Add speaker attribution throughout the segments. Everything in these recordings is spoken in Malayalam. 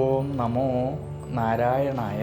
Speaker 1: ഓം നമോ നാരായണായ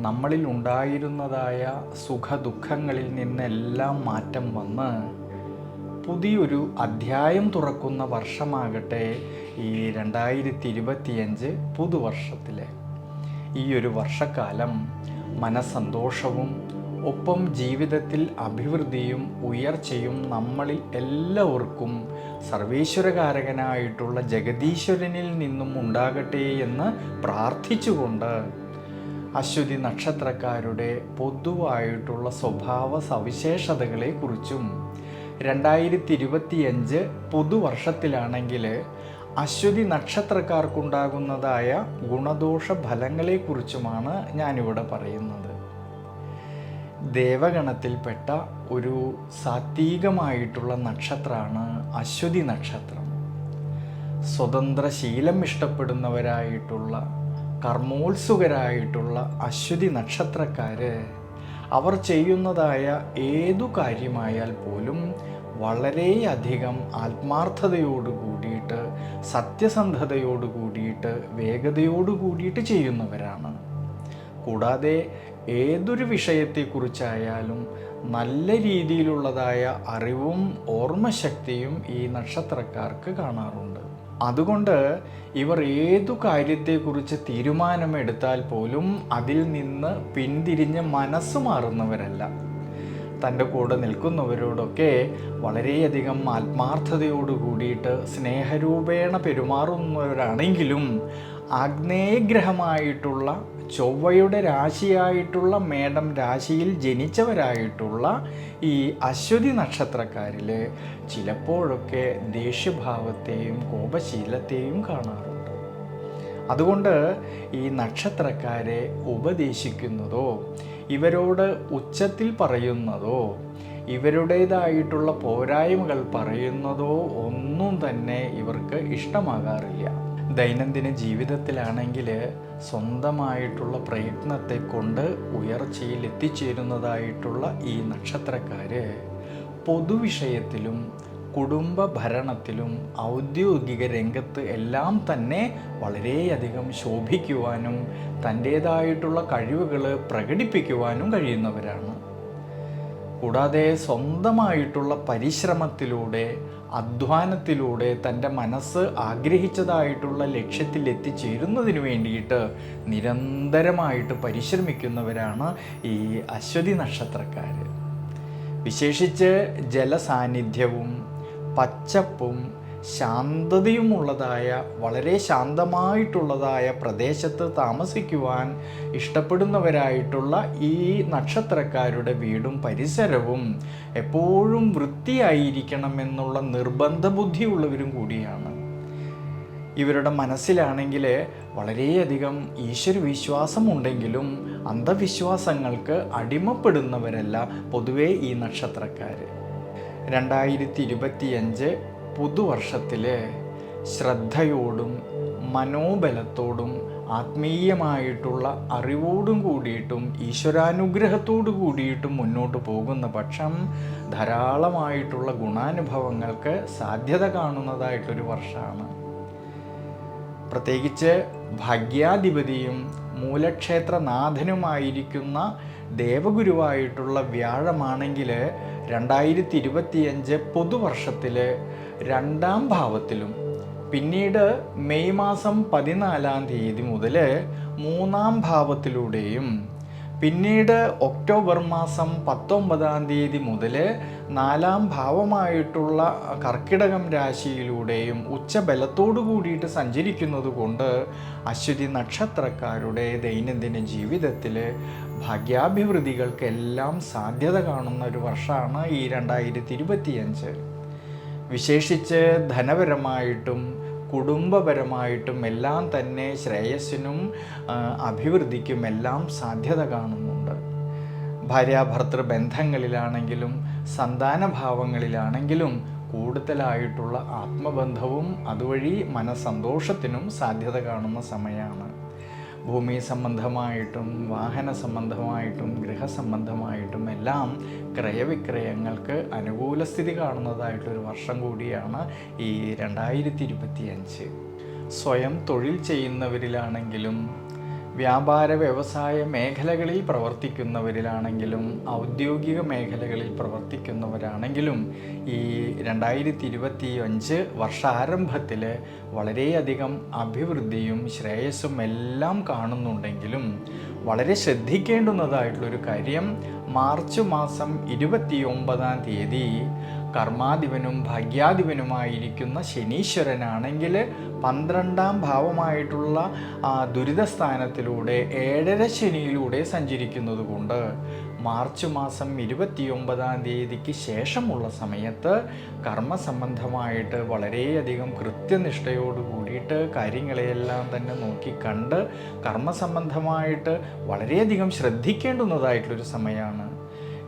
Speaker 1: നമ്മളിൽ ഉണ്ടായിരുന്നതായ സുഖദുഃഖങ്ങളിൽ നിന്നെല്ലാം മാറ്റം വന്ന് പുതിയൊരു അധ്യായം തുറക്കുന്ന വർഷമാകട്ടെ ഈ രണ്ടായിരത്തി ഇരുപത്തിയഞ്ച് പുതുവർഷത്തിലെ ഈ ഒരു വർഷക്കാലം മനസ്സന്തോഷവും ഒപ്പം ജീവിതത്തിൽ അഭിവൃദ്ധിയും ഉയർച്ചയും നമ്മളിൽ എല്ലാവർക്കും സർവേശ്വരകാരകനായിട്ടുള്ള ജഗദീശ്വരനിൽ നിന്നും ഉണ്ടാകട്ടെ എന്ന് പ്രാർത്ഥിച്ചുകൊണ്ട് അശ്വതി നക്ഷത്രക്കാരുടെ പൊതുവായിട്ടുള്ള സ്വഭാവ സവിശേഷതകളെക്കുറിച്ചും രണ്ടായിരത്തി ഇരുപത്തിയഞ്ച് പുതുവർഷത്തിലാണെങ്കിൽ അശ്വതി നക്ഷത്രക്കാർക്കുണ്ടാകുന്നതായ ഗുണദോഷ ഫലങ്ങളെക്കുറിച്ചുമാണ് ഞാനിവിടെ പറയുന്നത്. ദേവഗണത്തിൽപ്പെട്ട ഒരു സാത്വികമായിട്ടുള്ള നക്ഷത്രമാണ് അശ്വതി നക്ഷത്രം. സ്വതന്ത്ര ശീലം ഇഷ്ടപ്പെടുന്നവരായിട്ടുള്ള കർമ്മോത്സുകരായിട്ടുള്ള അശ്വതി നക്ഷത്രക്കാര് അവർ ചെയ്യുന്നതായ ഏതു കാര്യമായാൽ പോലും വളരെയധികം ആത്മാർത്ഥതയോട് കൂടിയിട്ട് സത്യസന്ധതയോട് കൂടിയിട്ട് വേഗതയോട് കൂടിയിട്ട് ചെയ്യുന്നവരാണ്. കൂടാതെ ഏതൊരു വിഷയത്തെക്കുറിച്ചായാലും നല്ല രീതിയിലുള്ളതായ അറിവും ഓർമ്മശക്തിയും ഈ നക്ഷത്രക്കാർക്ക് കാണാറുണ്ട്. അതുകൊണ്ട് ഇവർ ഏതു കാര്യത്തെക്കുറിച്ച് തീരുമാനമെടുത്താൽ പോലും അതിൽ നിന്ന് പിന്തിരിഞ്ഞ് മനസ്സ് മാറുന്നവരല്ല. തന്റെ കൂടെ നിൽക്കുന്നവരോടൊക്കെ വളരെയധികം ആത്മാർത്ഥതയോട് കൂടിയിട്ട് സ്നേഹരൂപേണ പെരുമാറുന്നവരാണെങ്കിലും ആഗ്നേയഗ്രഹമായിട്ടുള്ള ചൊവ്വയുടെ രാശിയായിട്ടുള്ള മേടം രാശിയിൽ ജനിച്ചവരായിട്ടുള്ള ഈ അശ്വതി നക്ഷത്രക്കാരിൽ ചിലപ്പോഴൊക്കെ ദേഷ്യഭാവത്തെയും കോപശീലത്തെയും കാണാറുണ്ട്. അതുകൊണ്ട് ഈ നക്ഷത്രക്കാരെ ഉപദേശിക്കുന്നതോ ഇവരോട് ഉച്ചത്തിൽ പറയുന്നതോ ഇവരുടേതായിട്ടുള്ള പോരായ്മകൾ പറയുന്നതോ ഒന്നും തന്നെ ഇവർക്ക് ഇഷ്ടമാകാറില്ല. ദൈനംദിന ജീവിതത്തിലാണെങ്കിൽ സ്വന്തമായിട്ടുള്ള പ്രയത്നത്തെ കൊണ്ട് ഉയർച്ചയിൽ എത്തിച്ചേരുന്നതായിട്ടുള്ള ഈ നക്ഷത്രക്കാർ പൊതുവിഷയത്തിലും കുടുംബ ഭരണത്തിലും ഔദ്യോഗിക രംഗത്ത് എല്ലാം തന്നെ വളരെയധികം ശോഭിക്കുവാനും തന്റേതായിട്ടുള്ള കഴിവുകൾ പ്രകടിപ്പിക്കുവാനും കഴിയുന്നവരാണ്. കൂടാതെ സ്വന്തമായിട്ടുള്ള പരിശ്രമത്തിലൂടെ അധ്വാനത്തിലൂടെ തന്റെ മനസ്സ് ആഗ്രഹിച്ചതായിട്ടുള്ള ലക്ഷ്യത്തിൽ എത്തിച്ചേരുന്നതിന് വേണ്ടിയിട്ട് നിരന്തരമായിട്ട് പരിശ്രമിക്കുന്നവരാണ് ഈ അശ്വതി നക്ഷത്രക്കാർ വിശേഷിച്ച് ജലസാന്നിധ്യവും പച്ചപ്പും ശാന്തതയുമുള്ളതായ വളരെ ശാന്തമായിട്ടുള്ളതായ പ്രദേശത്ത് താമസിക്കുവാൻ ഇഷ്ടപ്പെടുന്നവരായിട്ടുള്ള ഈ നക്ഷത്രക്കാരുടെ വീടും പരിസരവും എപ്പോഴും വൃത്തിയായിരിക്കണമെന്നുള്ള നിർബന്ധ ബുദ്ധിയുള്ളവരും കൂടിയാണ്. ഇവരുടെ മനസ്സിലാണെങ്കിൽ വളരെയധികം ഈശ്വരവിശ്വാസമുണ്ടെങ്കിലും അന്ധവിശ്വാസങ്ങൾക്ക് അടിമപ്പെടുന്നവരല്ല പൊതുവേ ഈ നക്ഷത്രക്കാർ രണ്ടായിരത്തി ഇരുപത്തിയഞ്ച് പുതുവർഷത്തിൽ ശ്രദ്ധയോടും മനോബലത്തോടും ആത്മീയമായിട്ടുള്ള അറിവോടും കൂടിയിട്ടും ഈശ്വരാനുഗ്രഹത്തോടു കൂടിയിട്ടും മുന്നോട്ട് പോകുന്ന പക്ഷം ധാരാളമായിട്ടുള്ള ഗുണാനുഭവങ്ങൾക്ക് സാധ്യത കാണുന്നതായിട്ടൊരു വർഷമാണ്. പ്രത്യേകിച്ച് ഭാഗ്യാധിപതിയും മൂലക്ഷേത്രനാഥനുമായിരിക്കുന്ന ദേവഗുരുവായിട്ടുള്ള വ്യാഴമാണെങ്കിൽ രണ്ടായിരത്തി ഇരുപത്തിയഞ്ച് പുതുവർഷത്തിൽ രണ്ടാം ഭാവത്തിലും. പിന്നീട് മെയ് മാസം പതിനാലാം തീയതി മുതൽ മൂന്നാം ഭാവത്തിലൂടെയും പിന്നീട് ഒക്ടോബർ മാസം പത്തൊമ്പതാം തീയതി മുതൽ നാലാം ഭാവമായിട്ടുള്ള കർക്കിടകം രാശിയിലൂടെയും ഉച്ചബലത്തോടു കൂടിയിട്ട് സഞ്ചരിക്കുന്നത് കൊണ്ട് അശ്വതി നക്ഷത്രക്കാരുടെ ദൈനംദിന ജീവിതത്തിൽ ഭാഗ്യാഭിവൃദ്ധികൾക്കെല്ലാം സാധ്യത കാണുന്ന ഒരു വർഷമാണ് ഈ രണ്ടായിരത്തി ഇരുപത്തിയഞ്ച്. വിശേഷിച്ച് ധനപരമായിട്ടും കുടുംബപരമായിട്ടും എല്ലാം തന്നെ ശ്രേയസ്സിനും അഭിവൃദ്ധിക്കും എല്ലാം സാധ്യത കാണുന്നുണ്ട്. ഭാര്യാഭർത്തൃ ബന്ധങ്ങളിലാണെങ്കിലും സന്താനഭാവങ്ങളിലാണെങ്കിലും കൂടുതലായിട്ടുള്ള ആത്മബന്ധവും അതുവഴി മനസ്സന്തോഷത്തിനും സാധ്യത കാണുന്ന സമയമാണ്. ഭൂമി സംബന്ധമായിട്ടും വാഹന സംബന്ധമായിട്ടും ഗൃഹസംബന്ധമായിട്ടും എല്ലാം ക്രയവിക്രയങ്ങൾക്ക് അനുകൂല സ്ഥിതി കാണുന്നതായിട്ടൊരു വർഷം കൂടിയാണ് ഈ രണ്ടായിരത്തി ഇരുപത്തിയഞ്ച്. സ്വയം തൊഴിൽ ചെയ്യുന്നവരിലാണെങ്കിലും വ്യാപാര വ്യവസായ മേഖലകളിൽ പ്രവർത്തിക്കുന്നവരിലാണെങ്കിലും ഔദ്യോഗിക മേഖലകളിൽ പ്രവർത്തിക്കുന്നവരാണെങ്കിലും ഈ രണ്ടായിരത്തി ഇരുപത്തി അഞ്ച് വർഷാരംഭത്തിൽ വളരെയധികം അഭിവൃദ്ധിയും ശ്രേയസ്സും എല്ലാം കാണുന്നുണ്ടെങ്കിലും വളരെ ശ്രദ്ധിക്കേണ്ടുന്നതായിട്ടുള്ളൊരു കാര്യം മാർച്ച് മാസം ഇരുപത്തി ഒമ്പതാം തീയതി കർമാധിപനും ഭാഗ്യാധിപനുമായിരിക്കുന്ന ശനീശ്വരനാണെങ്കിൽ പന്ത്രണ്ടാം ഭാവമായിട്ടുള്ള ദുരിതസ്ഥാനത്തിലൂടെ ഏഴര ശനിയിലൂടെ സഞ്ചരിക്കുന്നത് കൊണ്ട് മാർച്ച് മാസം ഇരുപത്തിയൊമ്പതാം തീയതിക്ക് ശേഷമുള്ള സമയത്ത് കർമ്മസംബന്ധമായിട്ട് വളരെയധികം കൃത്യനിഷ്ഠയോട് കൂടിയിട്ട് കാര്യങ്ങളെയെല്ലാം തന്നെ നോക്കിക്കണ്ട് കർമ്മസംബന്ധമായിട്ട് വളരെയധികം ശ്രദ്ധിക്കേണ്ടുന്നതായിട്ടുള്ളൊരു സമയമാണ്.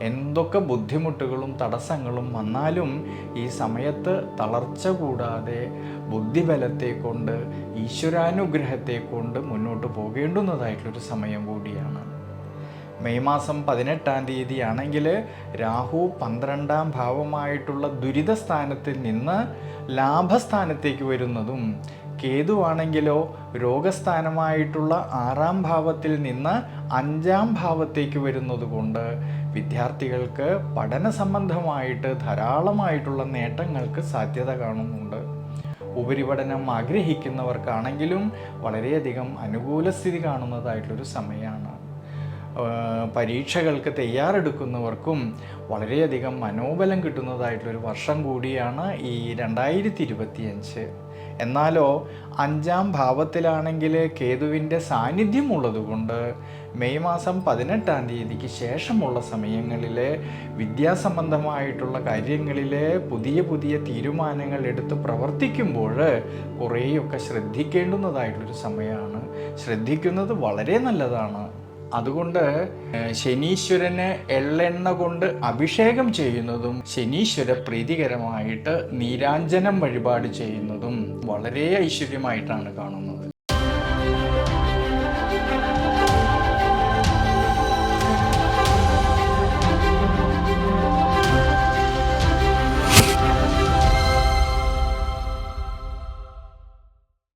Speaker 1: എന്തൊക്കെ ബുദ്ധിമുട്ടുകളും തടസ്സങ്ങളും വന്നാലും ഈ സമയത്ത് തളർച്ച കൂടാതെ ബുദ്ധിബലത്തെ കൊണ്ട് ഈശ്വരാനുഗ്രഹത്തെ കൊണ്ട് മുന്നോട്ട് പോകേണ്ടുന്നതായിട്ടുള്ളൊരു സമയം കൂടിയാണ്. മെയ് മാസം പതിനെട്ടാം തീയതി ആണെങ്കിൽ രാഹു പന്ത്രണ്ടാം ഭാവമായിട്ടുള്ള ദുരിതസ്ഥാനത്തിൽ നിന്ന് ലാഭസ്ഥാനത്തേക്ക് വരുന്നതും കേതുവാണെങ്കിലോ രോഗസ്ഥാനമായിട്ടുള്ള ആറാം ഭാവത്തിൽ നിന്ന് അഞ്ചാം ഭാവത്തേക്ക് വരുന്നത് കൊണ്ട് വിദ്യാർത്ഥികൾക്ക് പഠന സംബന്ധമായിട്ട് ധാരാളമായിട്ടുള്ള നേട്ടങ്ങൾക്ക് സാധ്യത കാണുന്നുണ്ട്. ഉപരിപഠനം ആഗ്രഹിക്കുന്നവർക്കാണെങ്കിലും വളരെയധികം അനുകൂല സ്ഥിതി കാണുന്നതായിട്ടുള്ളൊരു സമയമാണ് പരീക്ഷകൾക്ക് തയ്യാറെടുക്കുന്നവർക്കും വളരെയധികം മനോബലം കിട്ടുന്നതായിട്ടുള്ളൊരു വർഷം കൂടിയാണ് ഈ രണ്ടായിരത്തി ഇരുപത്തിയഞ്ച് എന്നാലോ അഞ്ചാം ഭാവത്തിലാണെങ്കിൽ കേതുവിന്റെ സാന്നിധ്യം ഉള്ളതുകൊണ്ട് മെയ് മാസം പതിനെട്ടാം തീയതിക്ക് ശേഷമുള്ള സമയങ്ങളിലെ വിദ്യാസംബന്ധമായിട്ടുള്ള കാര്യങ്ങളിലെ പുതിയ പുതിയ തീരുമാനങ്ങൾ എടുത്ത് പ്രവർത്തിക്കുമ്പോൾ കുറേയൊക്കെ ശ്രദ്ധിക്കേണ്ടുന്നതായിട്ടുള്ളൊരു സമയമാണ്. ശ്രദ്ധിക്കുന്നത് വളരെ നല്ലതാണ്. അതുകൊണ്ട് ശനീശ്വരന് എള്ളെണ്ണ കൊണ്ട് അഭിഷേകം ചെയ്യുന്നതും ശനീശ്വര പ്രീതികരമായിട്ട് നീരാഞ്ജനം വഴിപാട് ചെയ്യുന്നതും വളരെ ഐശ്വര്യമായിട്ടാണ് കാണുന്നത്.